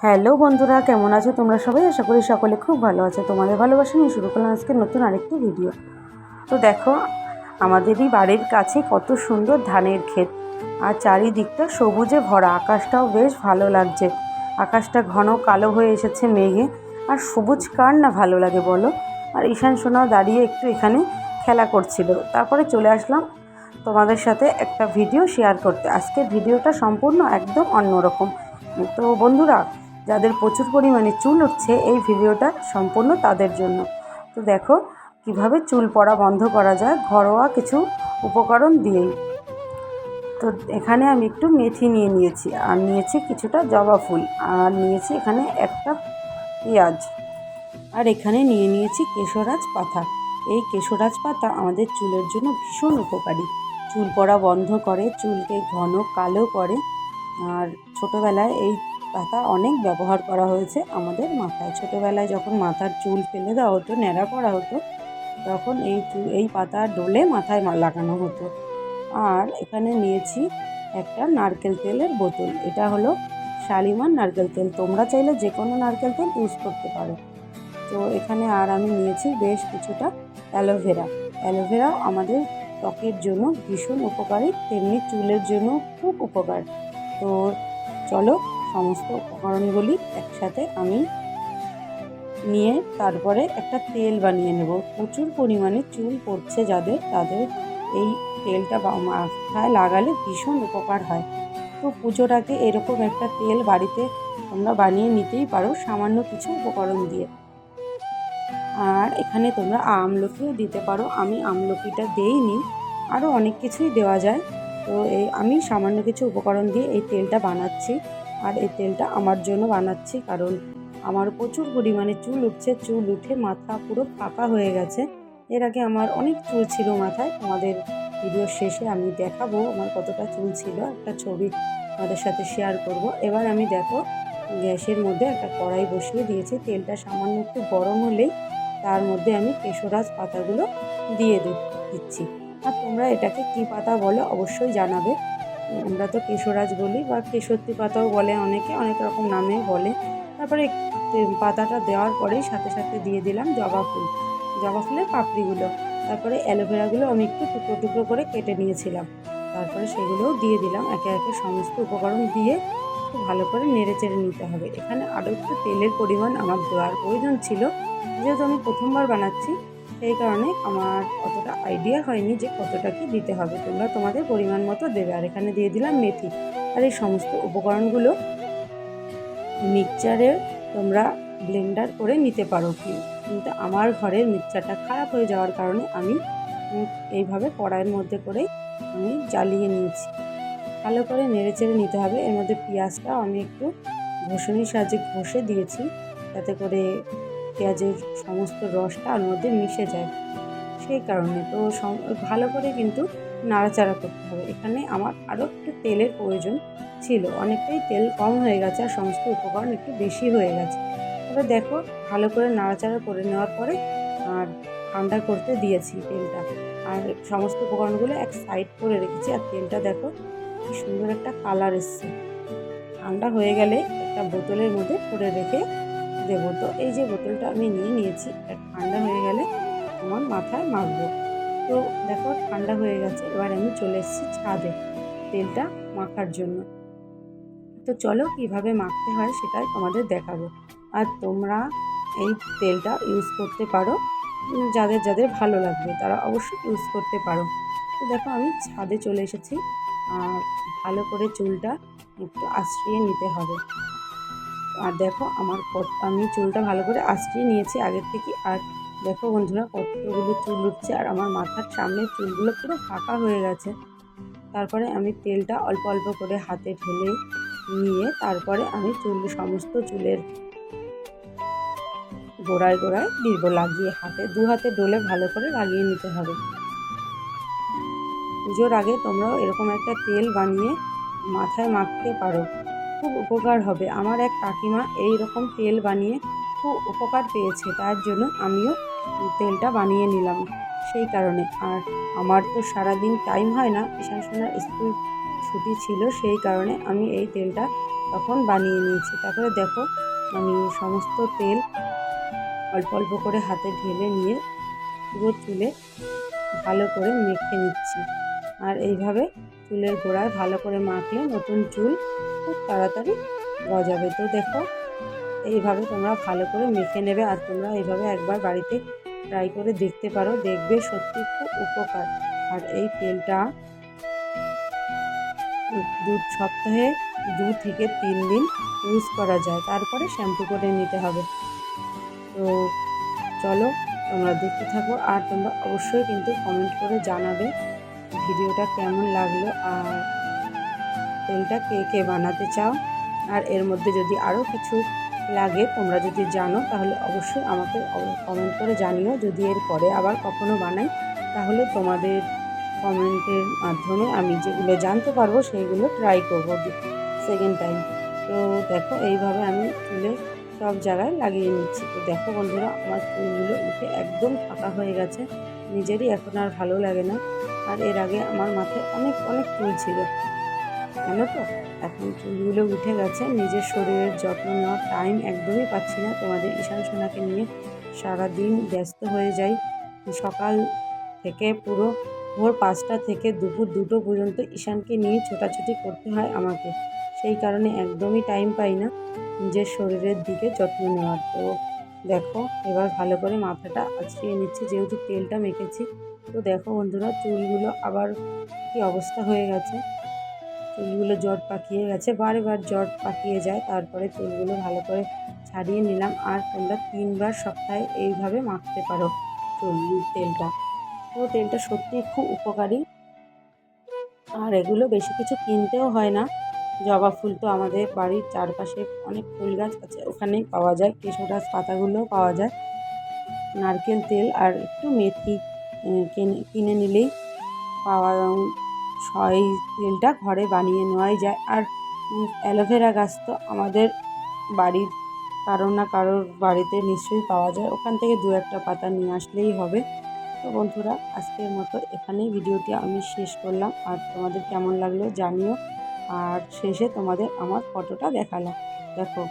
Hello বন্ধুরা, কেমন আছো তোমরা সবাই? আশা করি সকলে খুব ভালো আছো। তোমাদের ভালোবাসা নিয়ে শুরু করলাম আজকে নতুন আরেকটি ভিডিও তো দেখো, আমাদেরই বাড়ির কাছে কত সুন্দর ধানের ক্ষেত। আর চারিদিকটা সবুজে ভরা, আকাশটাও বেশ ভালো লাগছে। আকাশটা ঘন কালো হয়ে এসেছে মেঘে। আর সবুজ কার না ভালো লাগে বলো? আর ঈশান সোনাও দাঁড়িয়ে একটু এখানে খেলা করছিল। তারপরে চলে আসলাম তোমাদের সাথে একটা ভিডিও শেয়ার করতে। আজকের ভিডিওটা সম্পূর্ণ একদম অন্যরকম। তো বন্ধুরা যাদের প্রচুর পরিমাণে চুল উঠছে, এই ভিডিওটা সম্পূর্ণ তাদের জন্য। তো দেখো কীভাবে চুল পড়া বন্ধ করা যায়, ঘরোয়া কিছু উপকরণ দিয়েই। তো এখানে আমি একটু মেথি নিয়ে নিয়েছি, আর নিয়েছি কিছুটা জবা ফুল, আর নিয়েছি এখানে একটা পেঁয়াজ। আর এখানে নিয়ে নিয়েছি কেশরাজ পাতা। এই কেশরাজ পাতা আমাদের চুলের জন্য ভীষণ উপকারী। চুল পড়া বন্ধ করে, চুলকে ঘন কালো করে। আর ছোটোবেলায় এই পাতা অনেক ব্যবহার করা হয়েছে। আমাদের মাথায়। ছোটোবেলায় যখন মাথার চুল ফেলে দেওয়া হতো, ন্যাড়া করা হতো, তখন এই এই পাতা ডলে মাথায় লাগানো হতো। আর এখানে নিয়েছি একটা নারকেল তেলের বোতল। এটা হলো শালিমার নারকেল তেল। তোমরা চাইলে যে কোনো নারকেল তেল ইউজ করতে পারো। তো এখানে আর আমি নিয়েছি বেশ কিছুটা অ্যালোভেরা অ্যালোভেরাও আমাদের ত্বকের জন্য ভীষণ উপকারী, তেমনি চুলের জন্য খুব উপকার। তো চলো সমস্ত উপকরণগুলি একসাথে আমি নিয়ে তারপরে একটা তেল বানিয়ে নেব। প্রচুর পরিমাণে চুল পড়ছে যাদের, তাদের এই তেলটা মাথায় লাগালে ভীষণ উপকার হয়। তো পুজোর আগে এরকম একটা তেল বাড়িতে তোমরা বানিয়ে নিতেই পারো সামান্য কিছু উপকরণ দিয়ে। আর এখানে তোমরা আমলকিও দিতে পারো। আমি আমলকিটা দেইনি, আরও অনেক কিছুই দেওয়া যায়। তো এই আমি সামান্য কিছু উপকরণ দিয়ে এই তেলটা বানাচ্ছি। আর এই তেলটা আমার জন্য বানাচ্ছি, কারণ আমার প্রচুর পরিমাণে চুল উঠছে, চুল উঠে মাথা পুরো ফাঁকা হয়ে গেছে। এর আগে আমার অনেক চুল ছিল মাথায়, তোমাদের ভিডিওর শেষে আমি দেখাবো আমার কতটা চুল ছিল, একটা ছবি তোমাদের সাথে শেয়ার করব। এবার আমি দেখো, গ্যাসের মধ্যে একটা কড়াই বসিয়ে দিয়েছি, তেলটা সামান্য একটু গরম হলেই তার মধ্যে আমি কেশরাজ পাতাগুলো দিয়ে দিচ্ছি। আর তোমরা এটাকে কী পাতা বলো অবশ্যই জানাবে। আমরা তো কেশরাজ বলি বা কেশরতি পাতাও বলে অনেকে, অনেক রকম নামে বলে। তারপরে পাতাটা দেওয়ার পরেই সাথে সাথে দিয়ে দিলাম জবা ফুল। জবা ফুলের পাপড়িগুলো। তারপরে অ্যালোভেরাগুলো আমি একটু টুকরো টুকরো করে কেটে নিয়েছিলাম। তারপরে সেগুলোও দিয়ে দিলাম একে একে সমস্ত উপকরণ দিয়ে একটু ভালো করে নেড়ে চেড়ে নিতে হবে। এখানে আরও একটু তেলের পরিমাণ আমার দেওয়ার প্রয়োজন ছিল। যেহেতু আমি প্রথমবার বানাচ্ছি সেই কারণে আমার অতটা আইডিয়া হয়নি যে কতটা কি দিতে হবে। তোমরা তোমাদের পরিমাণ মতো দেবে। আর এখানে দিয়ে দিলাম মেথি। আর এই সমস্ত উপকরণগুলো মিক্সচারে তোমরা ব্লেন্ডার করে নিতে পারো কি। কিন্তু আমার ঘরের মিক্সচারটা খারাপ হয়ে যাওয়ার কারণে আমি এইভাবে কড়াইয়ের মধ্যে করে আমি জ্বালিয়ে নিয়েছি। ভালো করে নেড়ে চেড়ে নিতে হবে। এর মধ্যে পেঁয়াজটাও আমি একটু ঘষণির সাহায্যে ঘষে দিয়েছি। যাতে করে পেঁয়াজের সমস্ত রসটা ওর মধ্যে মিশে যায়। সেই কারণে তো ভালো করে কিন্তু নাড়াচাড়া করতে হবে। এখানে আমার আরও একটু তেলের প্রয়োজন ছিল। অনেকটাই তেল কম হয়ে গেছে আর সমস্ত উপকরণ একটু বেশি হয়ে গেছে। তবে দেখো, ভালো করে নাড়াচাড়া করে নেওয়ার পরে আর ঠান্ডা করতে দিয়েছি তেলটা। আর সমস্ত উপকরণগুলো এক সাইড করে রেখেছি। আর তেলটা দেখো, কি সুন্দর একটা কালার এসছে। ঠান্ডা হয়ে গেলে একটা বোতলের মধ্যে করে রেখে দেবো। তো এই যে বোতলটা আমি নিয়ে নিয়েছি, এটা ঠান্ডা হয়ে গেলে আমার মাথায় মাখবো। তো দেখো ঠান্ডা হয়ে গেছে, এবার আমি চলে এসেছি ছাদে তেলটা মাখার জন্য। তো চলো কীভাবে মাখতে হয় সেটাই তোমাদের দেখাবো। আর তোমরা এই তেলটা ইউজ করতে পারো যাদের যাদের ভালো লাগবে তারা অবশ্যই ইউজ করতে পারো। তো দেখো আমি ছাদে চলে এসেছি, আর ভালো করে চুলটা একটু আশ্রিয়ে নিতে হবে। আর দেখো আমার আমি চুলটা ভালো করে আশ্রিয়ে নিয়েছি। আগের থেকে আর দেখো বন্ধুরা কতগুলো চুল উঠছে, আর আমার মাথার সামনের চুলগুলো পুরো ফাঁকা হয়ে গেছে। তারপরে আমি তেলটা অল্প অল্প করে হাতে ঢেলে নিয়ে তারপরে আমি চুল সমস্ত চুলের গোড়ায় গোড়ায় দিব। লাগিয়ে হাতে, দু হাতে ডলে ভালো করে লাগিয়ে নিতে হবে। পুজোর আগে তোমরাও এরকম একটা তেল বানিয়ে মাথায় মাখতে পারো। খুব উপকার হবে। আমার এক কাকিমা এই রকম তেল বানিয়ে খুব উপকার পেয়েছে, তার জন্য আমিও তেলটা বানিয়ে নিলাম সেই কারণে। আর আমার তো সারাদিন টাইম হয় না ঈশান সোনার স্কুল ছুটি ছিল সেই কারণে আমি এই তেলটা তখন বানিয়ে নিয়েছি। তারপরে দেখো, আমি সমস্ত তেল অল্প অল্প করে হাতে ঢেলে নিয়ে পুরো চুলে ভালো করে মেখে নিচ্ছি। আর এইভাবে চুলের গোড়ায় ভালো করে মাখলে নতুন চুল খুব তাড়াতাড়ি গজাবে। তো দেখো, এইভাবে তোমরা ভালো করে মেখে নেবে আর তোমরা এইভাবে একবার বাড়িতে ট্রাই করে দেখতে পারো, দেখবে সত্যি খুব উপকার। আর এই তেলটা দু সপ্তাহে দু থেকে তিন দিন ইউজ করা যায়। তারপরে শ্যাম্পু করে নিতে হবে। তো চলো, তোমরা দেখতে থাকো। আর তোমরা অবশ্যই কিন্তু কমেন্ট করে জানাবে ভিডিওটা কেমন লাগল আর তেলটা কে কে বানাতে চাও? আর এর মধ্যে যদি আরও কিছু লাগে তোমরা যদি জানো, তাহলে অবশ্যই আমাকে কমেন্ট করে জানিও। যদি এর পরে আবার কখনো বানাই, তাহলে তোমাদের কমেন্টের মাধ্যমে আমি যেগুলো জানতে পারব, সেইগুলো ট্রাই করব সেকেন্ড টাইম তো দেখো, এইভাবে আমি চুলে সব জায়গায় লাগিয়ে নিচ্ছি। তো দেখো বন্ধুরা, আমার চুলগুলো উঠে একদম ফাঁকা হয়ে গেছে। নিজেরই এখন আর ভালো লাগে না। আর এর আগে আমার মাথায় অনেক অনেক চুল ছিল। জানো তো? এখন চুলগুলো উঠে গেছে, নিজের শরীরের যত্ন নেওয়ার টাইম একদমই পাচ্ছি না। তোমাদের ঈশান সোনাকে নিয়ে সারাদিন ব্যস্ত হয়ে যাই। সকাল থেকে পুরো ভোর পাঁচটা থেকে দুপুর দুটো পর্যন্ত ঈশানকে নিয়ে ছোটাছুটি করতে হয় আমাকে। সেই কারণে একদমই টাইম পাই না নিজের শরীরের দিকে যত্ন নেওয়ার। তো দেখো, এবার ভালো করে মাথাটা আছড়িয়ে নিচ্ছে। যেহেতু তেলটা মেখেছি তো দেখো বন্ধুরা, চুলগুলো আবার কি অবস্থা হয়ে গেছে। চুলগুলো জট পাকিয়ে গেছে, বারবার জট পাকিয়ে যায়। তারপরে চুলগুলো ভালো করে ছাড়িয়ে নিলাম। আর তোমরা তিনবার সপ্তাহে এইভাবে মাখতে পারো চুল, তেলটা। তো তেলটা সত্যিই খুব উপকারী। আর এগুলো বেশি কিছু কিনতেও হয় না। জবা ফুল তো আমাদের বাড়ির চারপাশে অনেক ফুল গাছ আছে, ওখানেই পাওয়া যায়। কেশোরাজ পাতাগুলোও পাওয়া যায়। নারকেল তেল আর একটু মেথি কিনে নিলেই পাওয়া এই তেলটা ঘরে বানিয়ে নেওয়াই যায়। আর অ্যালোভেরা গাছ তো আমাদের বাড়ির কারও না কারোর বাড়িতে নিশ্চয়ই পাওয়া যায়। ওখান থেকে দু একটা পাতা নিয়ে আসলেই হবে। তো বন্ধুরা, আজকের মতো এখানেই ভিডিওটি আমি শেষ করলাম। আর তোমাদের কেমন লাগল জানিও। আর শেষে তোমাদের আমার ফটোটা দেখালাম। দেখো।